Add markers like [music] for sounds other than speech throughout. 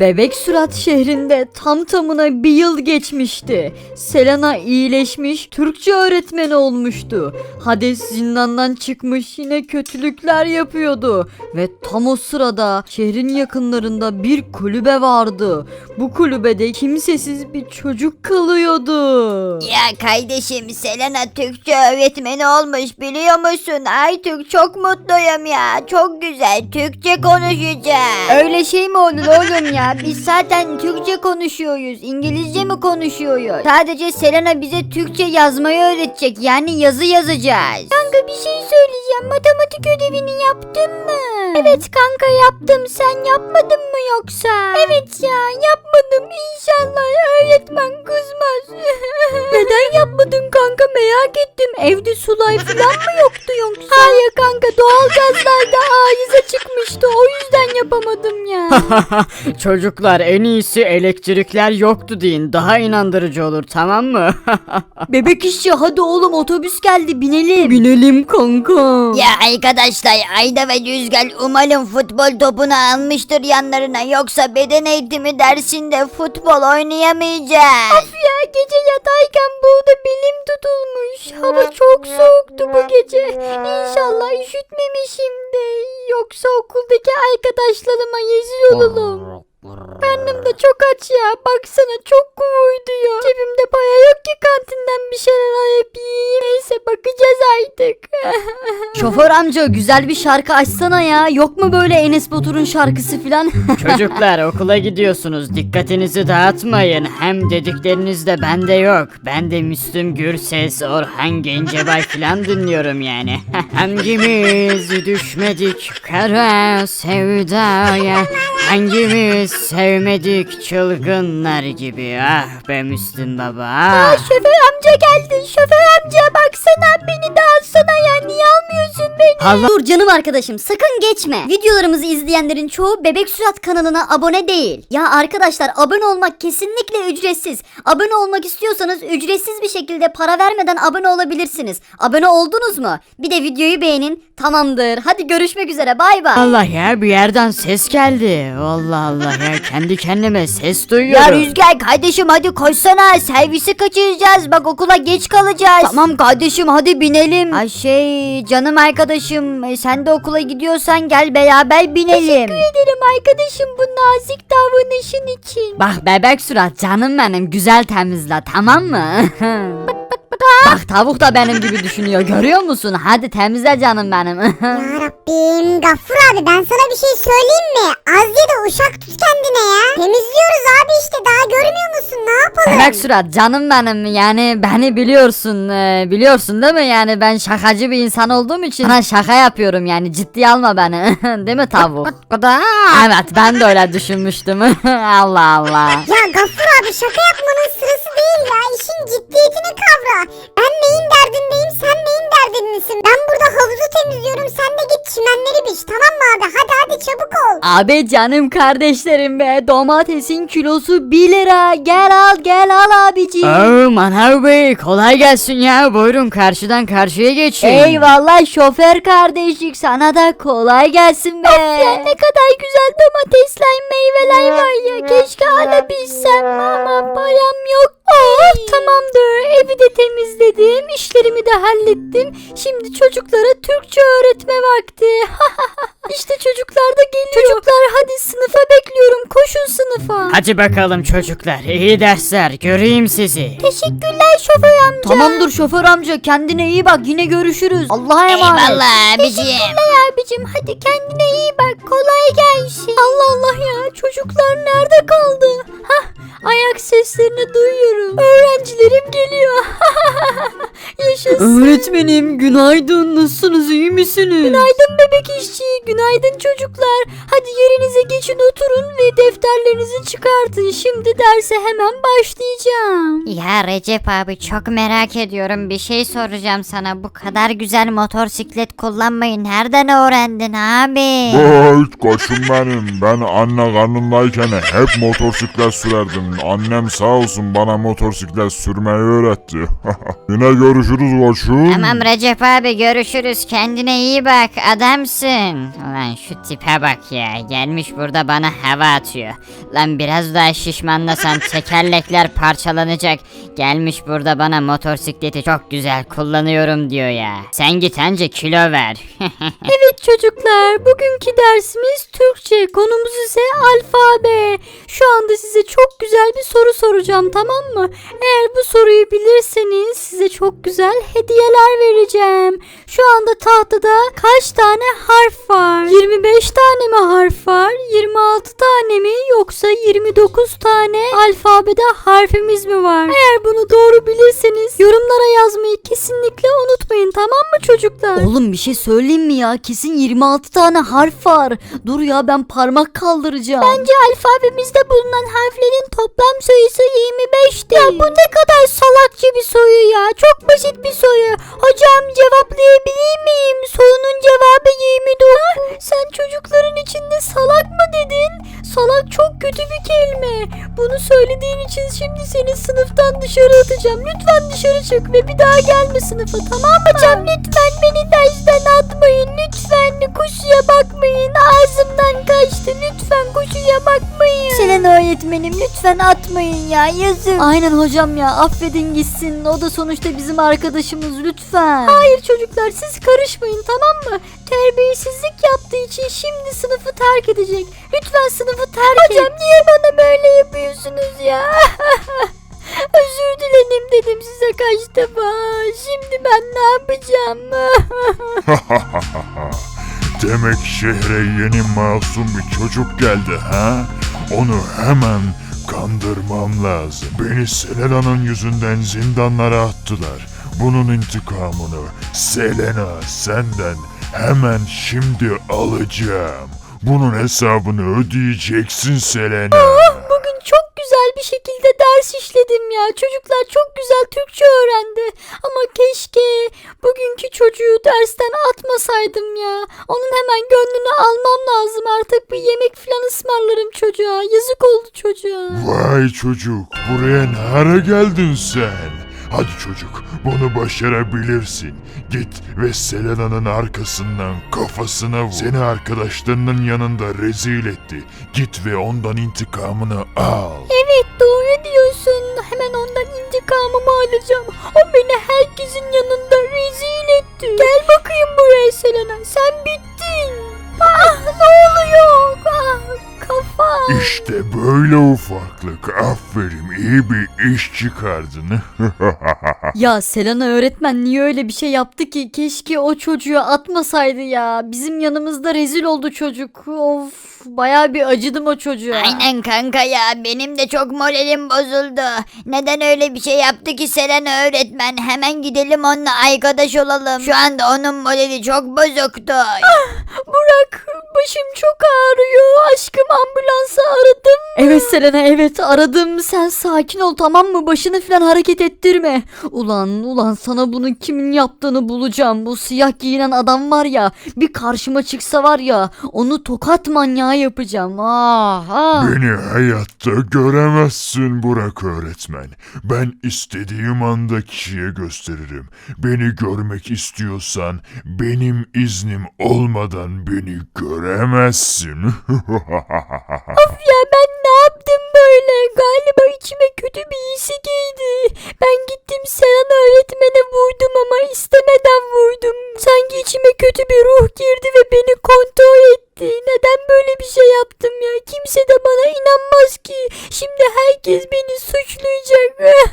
Bebek Surat şehrinde tam tamına bir yıl geçmişti. Selena iyileşmiş, Türkçe öğretmeni olmuştu. Hades zindandan çıkmış yine kötülükler yapıyordu. Ve tam o sırada şehrin yakınlarında bir kulübe vardı. Bu kulübede kimsesiz bir çocuk kalıyordu. Ya kardeşim Selena Türkçe öğretmeni olmuş biliyor musun? Artık çok mutluyum ya. Çok güzel Türkçe konuşacağım. Öyle şey mi olur oğlum ya? Biz zaten Türkçe konuşuyoruz. İngilizce mi konuşuyoruz? Sadece Selena bize Türkçe yazmayı öğretecek. Yani yazı yazacağız. Kanka bir şey söyleyeceğim. Matematik ödevini yaptın mı? Evet kanka yaptım. Sen yapmadın mı yoksa? Evet ya yapmadım. İnşallah öğretmen kızmaz. [laughs] Neden yapmadın kanka merak ettim. Evde sulay falan mı yoktu yoksa? Hayır kanka doğal gazlarda [laughs] arıza çıkmıştı. O yüzden yapamadım ya. [laughs] Çocuklar en iyisi elektrikler yoktu deyin. Daha inandırıcı olur tamam mı? [laughs] Bebek işçi hadi oğlum otobüs geldi binelim. Binelim kanka. Ya arkadaşlar Ayda ve Rüzgar umarım futbol topunu almıştır yanlarına yoksa beden eğitimi dersinde futbol oynayamayacağız. Of ya gece yatarken burada belim tutulmuş. Hava çok soğuktu bu gece. İnşallah üşütmemişimdir. Yoksa okuldaki arkadaşlarıma rezil olurum. Karnım da çok aç ya. Baksana çok kuvuyduyor. Cebimde para yok ki kantinden bir şeyler yapayım. Neyse bakacağız artık. [laughs] Şoför amca güzel bir şarkı açsana ya. Yok mu böyle Enes Batur'un şarkısı filan? [laughs] Çocuklar okula gidiyorsunuz. Dikkatinizi dağıtmayın. Hem dedikleriniz de bende yok. Ben de Müslüm Gürses, Orhan Gencebay falan dinliyorum yani. [laughs] Hangimiz düşmedik kara sevdaya? Hangimiz sevmedik çılgınlar gibi? Ah be Müslüm baba. Şoför amca geldi. Şoför amca baksana beni beni? Allah Dur canım arkadaşım sakın geçme. Videolarımızı izleyenlerin çoğu Bebek Sürat kanalına abone değil. Ya arkadaşlar abone olmak kesinlikle ücretsiz. Abone olmak istiyorsanız ücretsiz bir şekilde para vermeden abone olabilirsiniz. Abone oldunuz mu? Bir de videoyu beğenin. Tamamdır. Hadi görüşmek üzere. Bay bay. Allah ya bir yerden ses geldi. Allah Allah ya kendi kendime ses Ya duyuyorum. Rüzgar kardeşim hadi koşsana servisi kaçıracağız bak okula geç kalacağız. Tamam kardeşim hadi binelim. Ay şey canım arkadaşım e, sen de okula gidiyorsan gel beraber binelim. Teşekkür ederim arkadaşım bu nazik davranışın için. Bak bebek surat canım benim güzel temizle tamam mı? [laughs] Bak tavuk da benim gibi düşünüyor görüyor musun? Hadi temizle canım benim. [laughs] Yarabbim Gaffur abi ben sana bir şey söyleyeyim mi? Az ye de uşak tut kendine ya. Temizliyoruz abi işte daha görmüyor musun ne yapalım? bebek surat canım benim yani beni biliyorsun e, biliyorsun değil mi yani ben şakacı bir insan olduğum için sana şaka yapıyorum yani ciddiye alma beni [laughs] değil mi tavuk? [laughs] evet ben de öyle düşünmüştüm Allah Allah. Ya Gaffur abi şaka yapmanın sırası değil ya. İşin ciddiyetini kavra. Ben neyin derdindeyim sen neyin derdindesin? Ben burada havuzu temizliyorum sen de git çimenleri biç tamam mı abi? Hadi hadi çabuk ol. Abi canım kardeşlerim be domatesin kilosu 1 lira gel al gel al abiciğim. Oo Manav Bey kolay gelsin ya buyurun karşıdan karşıya geçin. Eyvallah şoför kardeşlik sana da kolay gelsin be. ne kadar güzel domatesler meyveler var ya keşke alabilsem ama param yok. Oh tamamdır evi de temizledim işlerimi de hallettim. Şimdi çocuklara Türkçe öğretme vakti. [laughs] işte çocuklar da geliyor. Çocuklar hadi sınıfa bekliyorum koşun sınıfa. Hadi bakalım çocuklar iyi dersler göreyim sizi. Teşekkürler şoför amca. Tamamdır şoför amca kendine iyi bak yine görüşürüz. Allah'a emanet. Eyvallah abicim. abicim hadi kendine iyi bak kolay gelsin. Allah Allah ya çocuklar nerede kaldı? Hah ayak seslerini duyuyorum. Öğrencilerim geliyor. [laughs] Yaşasın. Öğretmenim günaydın nasılsınız iyi misiniz? Günaydın bebek işçi günaydın çocuklar. Hadi yerinize geçin oturun ve defterlerinizi çıkartın. Şimdi derse hemen başlayacağım. Ya Recep abi çok merak ediyorum. Bir şey soracağım sana. Bu kadar güzel motosiklet kullanmayı nereden öğrendin abi? Hiç koçum benim. Ben anne karnındayken hep motosiklet sürerdim. Annem sağ olsun bana motosiklet sürmeyi öğretti. [laughs] Yine görüşürüz koçum. Tamam Recep abi görüşürüz kendine iyi bak adamsın. Ulan şu tipe bak ya gelmiş burada bana hava atıyor. Lan biraz daha şişmanlasam [laughs] tekerlekler parçalanacak. Gelmiş burada bana motosikleti çok güzel kullanıyorum diyor ya. Sen git anca kilo ver. [laughs] Evet çocuklar, bugünkü dersimiz Türkçe. Konumuz ise alfabe. Şu anda size çok güzel bir soru soracağım, tamam mı? Eğer bu soruyu bilirseniz size çok güzel hediyeler vereceğim. Şu anda tahtada kaç tane harf var? 25 tane mi harf var? 26 tane mi yoksa 29 tane alfabede harfimiz mi var? Oğlum bir şey söyleyeyim mi ya? Kesin 26 tane harf var. Dur ya ben parmak kaldıracağım. Bence alfabemizde bulunan harflerin toplam sayısı 25'ti. Ya bu ne kadar salakça bir soru ya. Çok basit bir soru. Hocam cevaplayabilir miyim? Sorunun cevabı 29. Sen çocukların içinde salak mı dedin? Salak çok kötü bir kelime. Bunu söylediğin için şimdi seni sınıftan dışarı atacağım. Lütfen dışarı çık ve bir daha gelme sınıfa tamam mı? Hocam lütfen Selena öğretmenim lütfen atmayın ya yazık. Aynen hocam ya affedin gitsin. O da sonuçta bizim arkadaşımız lütfen. Hayır çocuklar siz karışmayın tamam mı? Terbiyesizlik yaptığı için şimdi sınıfı terk edecek. Lütfen sınıfı terk et. Hocam niye bana böyle yapıyorsunuz ya? [laughs] Özür dilerim dedim size kaç defa. Şimdi ben ne yapacağım? [laughs] Demek şehre yeni masum bir çocuk geldi ha? Onu hemen kandırmam lazım. Beni Selena'nın yüzünden zindanlara attılar. Bunun intikamını Selena senden hemen şimdi alacağım. Bunun hesabını ödeyeceksin Selena. Şekilde ders işledim ya. Çocuklar çok güzel Türkçe öğrendi. Ama keşke bugünkü çocuğu dersten atmasaydım ya. Onun hemen gönlünü almam lazım. Artık bir yemek falan ısmarlarım çocuğa. Yazık oldu çocuğa. Vay çocuk, buraya ne geldin sen? Hadi çocuk, bunu başarabilirsin. Git ve Selena'nın arkasından kafasına vur. Seni arkadaşlarının yanında rezil etti. Git ve ondan intikamını al. Evet doğru diyorsun. Hemen ondan intikamımı alacağım. O beni herkesin yanında rezil etti. Gel bakayım buraya Selena. Sen bittin. İşte böyle ufaklık. Aferin, iyi bir iş çıkardın. [laughs] Ya Selena öğretmen niye öyle bir şey yaptı ki? Keşke o çocuğu atmasaydı ya. Bizim yanımızda rezil oldu çocuk. Of baya bir acıdım o çocuğa. Aynen kanka ya benim de çok moralim bozuldu. Neden öyle bir şey yaptı ki Selena öğretmen? Hemen gidelim onunla arkadaş olalım. Şu anda onun morali çok bozuktu. Burak başım çok ağrıyor. Aşkım ambulansı aradım. Evet Selena evet aradım. Sen sakin ol tamam mı? Başını falan hareket ettirme. Ulan ulan sana bunu kimin yaptığını bulacağım. Bu siyah giyinen adam var ya bir karşıma çıksa var ya onu tokat manyağı yapacağım. Ah, ah. Beni hayatta göremezsin Burak öğretmen. Ben istediğim anda kişiye gösteririm. Beni görmek istiyorsan benim iznim olmadan beni göremezsin. [laughs] Ya ben ne yaptım böyle? Galiba içime kötü bir his giydi. Ben gittim Selen öğretmene vurdum ama istemeden vurdum. Sanki içime kötü bir ruh girdi ve beni kontrol etti. Neden böyle bir şey yaptım ya? Kimse de bana inanmaz ki. Şimdi herkes beni suçlayacak. [laughs]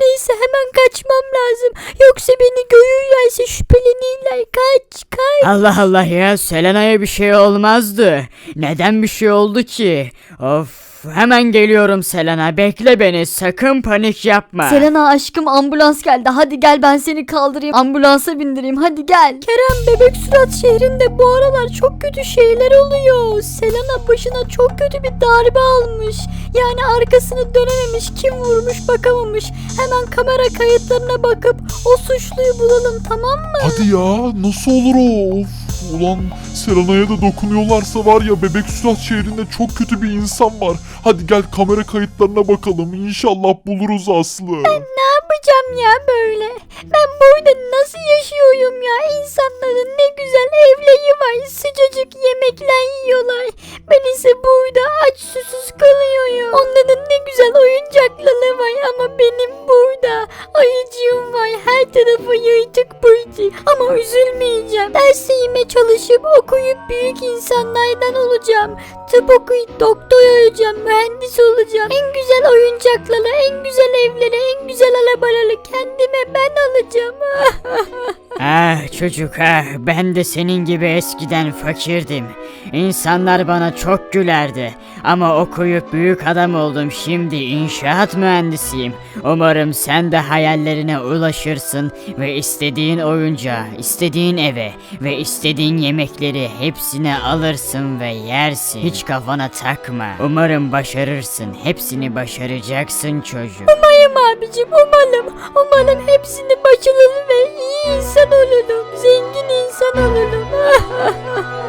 Neyse hemen kaçmam lazım. Yoksa beni görürlerse şüphelenirler. Kaç kaç. Allah Allah ya Selena'ya bir şey olmazdı. Neden bir şey oldu ki? Of hemen geliyorum Selena bekle beni sakın panik yapma. Selena aşkım ambulans geldi. Hadi gel ben seni kaldırayım. Ambulansa bindireyim. Hadi gel. Kerem bebek surat şehrinde bu aralar çok kötü şeyler oluyor. Selena başına çok kötü bir darbe almış. Yani arkasını dönememiş, kim vurmuş bakamamış. Hemen kamera kayıtlarına bakıp o suçluyu bulalım tamam mı? Hadi ya nasıl olur o? Of ulan Selena'ya da dokunuyorlarsa var ya Bebek Sürat şehrinde çok kötü bir insan var. Hadi gel kamera kayıtlarına bakalım. İnşallah buluruz Aslı. Ne yapacağım ya böyle? Ben burada nasıl yaşıyorum ya? İnsanların ne güzel evleri var. Sıcacık yemekler yiyorlar. Ben ise burada aç susuz kalıyorum. Onların ne güzel oyuncakları var ama benim burada ayıcığım var. Her tarafı yırtık pırtık. Ama üzülmeyeceğim. Derslerime çalışıp okuyup büyük insanlardan olacağım. Tıp okuyup doktor olacağım. Mühendis olacağım. En güzel oyuncakları, en güzel evleri, en güzel arabaları kendime ben alacağım. [laughs] Ah çocuk ah ben de senin gibi eskiden fakirdim. İnsanlar bana çok gülerdi. Ama okuyup büyük adam oldum şimdi inşaat mühendisiyim. Umarım sen de hayallerine ulaşırsın ve istediğin oyuncağı, istediğin eve ve istediğin yemekleri hepsini alırsın ve yersin. Hiç kafana takma. Umarım başarırsın. Hepsini başaracaksın çocuk. Umarım abicim umarım. Umarım hepsini başarılı ve iyi insan olurum. Zengin insan olurum. [laughs]